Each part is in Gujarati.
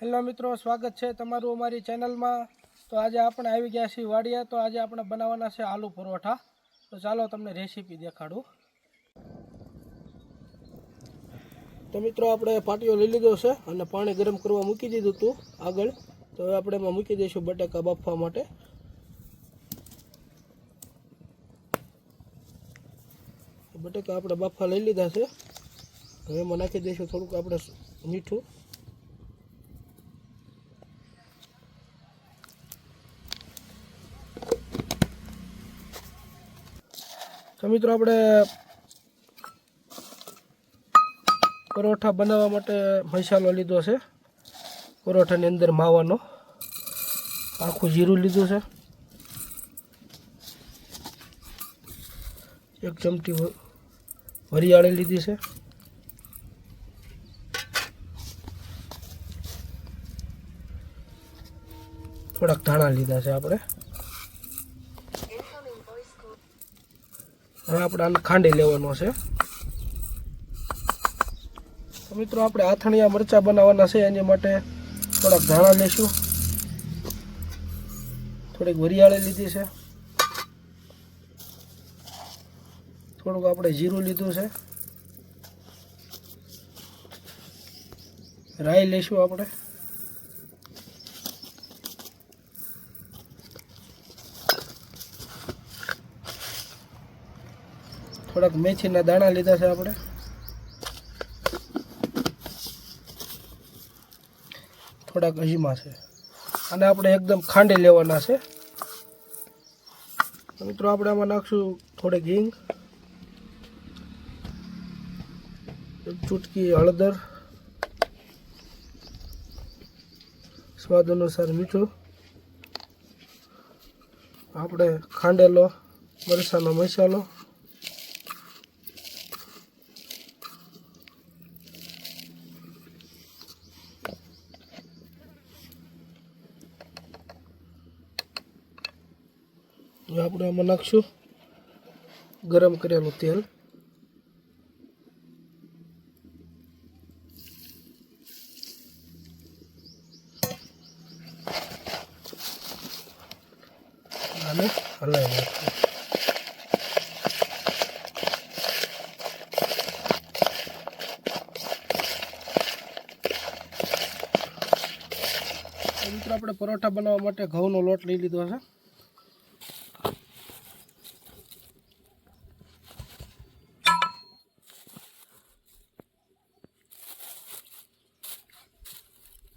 હેલો મિત્રો, સ્વાગત છે તમારું અમારી ચેનલમાં. તો આજે આપણે આવી ગયા છીએ વાડિયા. તો આજે આપણે બનાવવાના છે આલુ પરોઠા. તો ચાલો તમને રેસીપી દેખાડું. તો મિત્રો, આપણે પાટીઓ લઈ લીધો છે અને પાણી ગરમ કરવા મૂકી દીધું હતું આગળ. તો હવે આપણે એમાં મૂકી દઈશું બટાકા બાફવા માટે. બટાકા આપણે બાફવા લઈ લીધા છે. હવે એમાં નાખી દઈશું થોડુંક આપણે મીઠું. તો મિત્રો આપણે પરોઠા બનાવવા માટે મસાલો લીધો છે. પરોઠાની અંદર માવાનો, આખું જીરું લીધું છે. એક ચમચી વરિયાળી લીધી છે. થોડાક ધાણા લીધા છે આપણે. હવે આપણે આને ખાંડી લેવાનો છે. તો મિત્રો આપણે આથણિયા મરચાં બનાવવાના છે, એની માટે થોડાક ધાણા લઈશું થોડીક વરિયાળી લીધી છે. થોડુંક આપણે જીરું લીધું છે. રાઈ લઈશું આપણે. થોડાક મેથીના દાણા લીધા છે આપણે. થોડાક અજમા છે. અને આપણે એકદમ ખાંડી લેવાના છે. મિત્રો, આપણે આમાં નાખશું થોડીક હિંગ ચૂટકી હળદર, સ્વાદ અનુસાર મીઠું, આપણે ખાંડેલો મરસાનો મસાલો હવે આપણે આમાં નાખશું. ગરમ કરેલું તેલ. અને હલાવી નાખશું. આપણે પરોઠા બનાવવા માટે ઘઉંનો લોટ લઈ લીધો છે.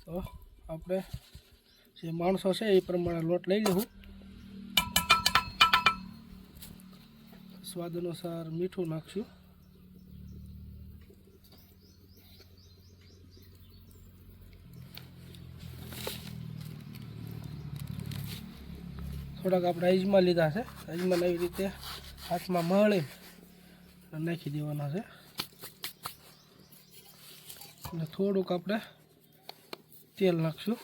તો આપણે જે માણસો છે એ પ્રમાણે લોટ લઈ લઈશું સ્વાદ અનુસાર મીઠું નાખશું. થોડાક આપણે અજમા લીધા છે. અજમાને એવી રીતે હાથમાં મળી અને નાખી દેવાના છે. અને થોડુંક આપણે તેલ નાખશું.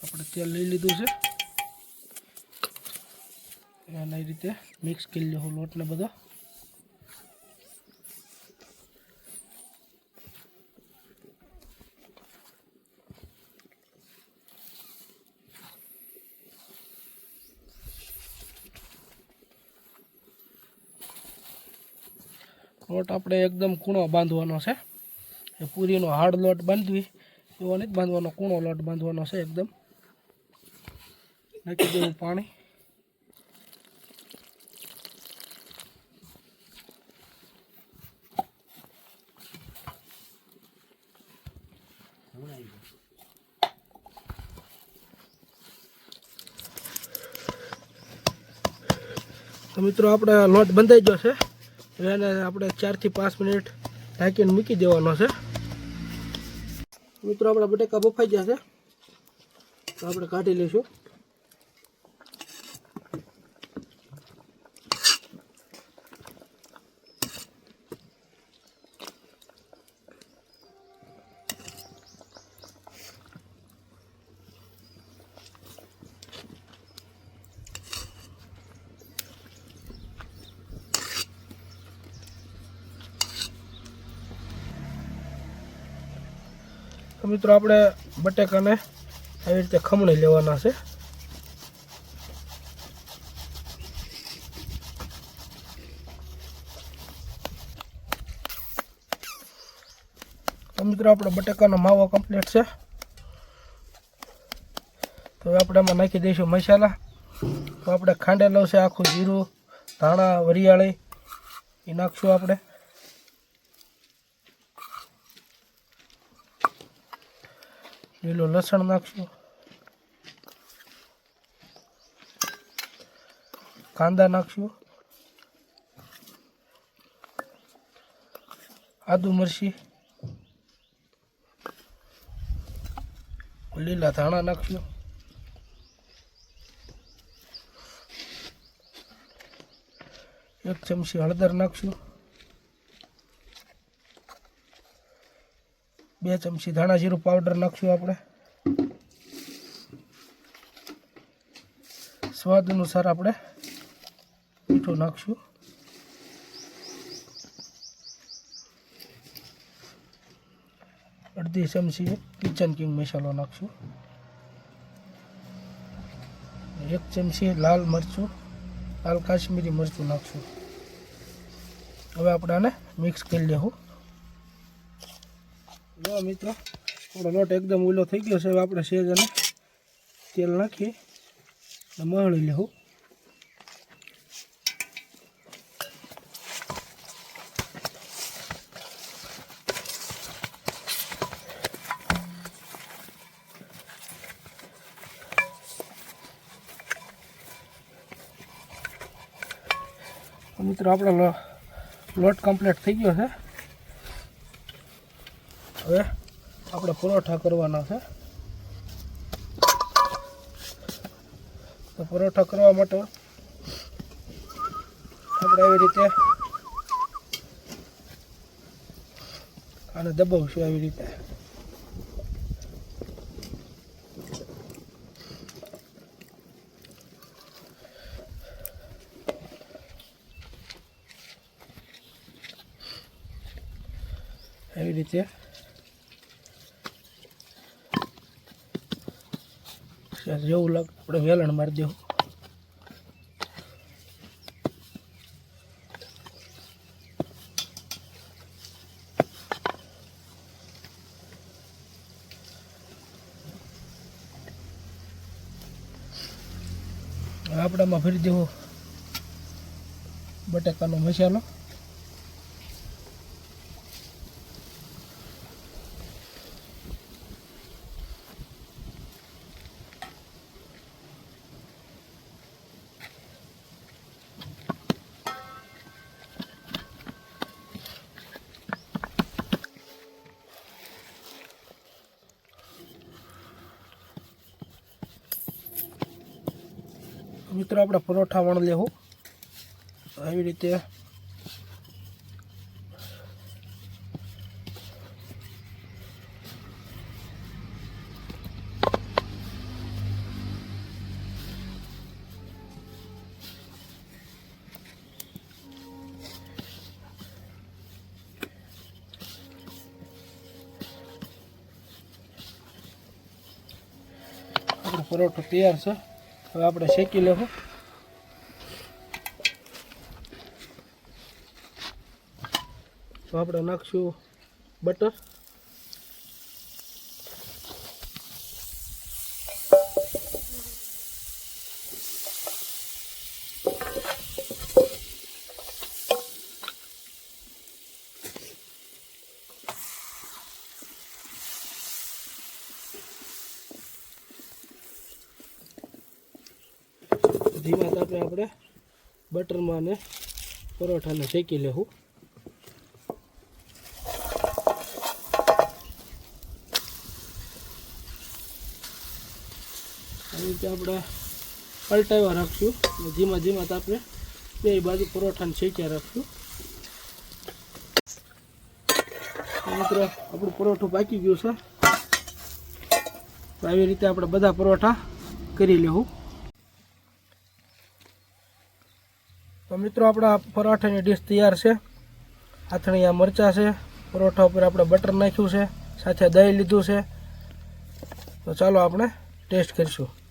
આપણે તેલ લઈ લીધું છે. અને એ રીતે મિક્સ કરી લેવું લોટને બધો. લોટ આપણે એકદમ કૂણો બાંધવાનો છે. એ પૂરીનો હાર્ડ લોટ બાંધવી, એવો નથી બાંધવાનો, કૂણો લોટ બાંધવાનો છે એકદમ. નાખી દેવું પાણી. તો મિત્રો, આપણે લોટ બંધાઈ ગયો છે. હવે એને આપણે ચારથી પાંચ મિનિટ ઢાંકીને મૂકી દેવાનો છે. મિત્રો, આપણા બટેકા બફાઈ છે. તો આપણે કાઢી લઈશું. તો મિત્રો આપણે બટેકાને આવી રીતે ખમણી લેવાના છે. તો મિત્રો આપણો બટેકાનો માવો કમ્પ્લીટ છે. તો આપણે એમાં નાખી દઈશું મસાલા. તો આપણે ખાંડેલો છે, આખું જીરું, ધાણા, વરિયાળી એ નાખશું આપણે. લીલું લસણ નાખશું. કાંદા નાખશું. આદુ મરચી. લીલા ધાણા નાખશું. એક ચમચી હળદર નાખશું. બે ચમચી ધાણા જીરું પાવડર નાખશું આપણે. સ્વાદ અનુસાર આપણે મીઠું નાખશું. અડધી ચમચી કિચન કિંગ મસાલો નાખશું. એક ચમચી લાલ મરચું, લાલ કાશ્મીરી મરચું નાખશું. હવે આપણે આને મિક્સ કરી લેવું. જો મિત્રો. આપણો લોટ એકદમ ઓલો થઈ ગયો છે. હવે આપણે સેજ અને તેલ નાખી અને મહળી લેવું. તો મિત્રો, આપણો લો- લોટ કમ્પ્લીટ થઈ ગયો છે. હવે આપણે પરોઠા કરવાના છે. તો પરોઠા કરવા માટે આપણે આવી રીતે આને દબાવશું આવી રીતે. આવી રીતે જેવું લાગ આપણે વેલણ મારી દેવું. આપણામાં ફરી દેવો. બટાકાનો મસાલો. મિત્રો આપણે પરોઠા વણ લેવું. આવી રીતે પરોઠો તૈયાર છે. હવે આપણે શેકી લેવું. તો આપણે નાખશું બટર ધીમા તાપે આપણે બટરમાં ને પરોઠાને શેકી લેવું. આવી રીતે આપણે પલટાવ્યા રાખશું ધીમા ધીમા આપણે બે બાજુ પરોઠાને શેક્યા રાખશું. મિત્ર, આપણું પરોઠું પાકી ગયું છે. તો આવી રીતે આપણે બધા પરોઠા કરી લેવું. તો મિત્રો, આપણા પરોઠાની ડીશ તૈયાર છે. આથણીયા મરચાં છે. પરોઠા ઉપર આપણે બટર નાખ્યું છે. સાથે દહીં લીધું છે. તો ચાલો આપણે ટેસ્ટ કરીશું.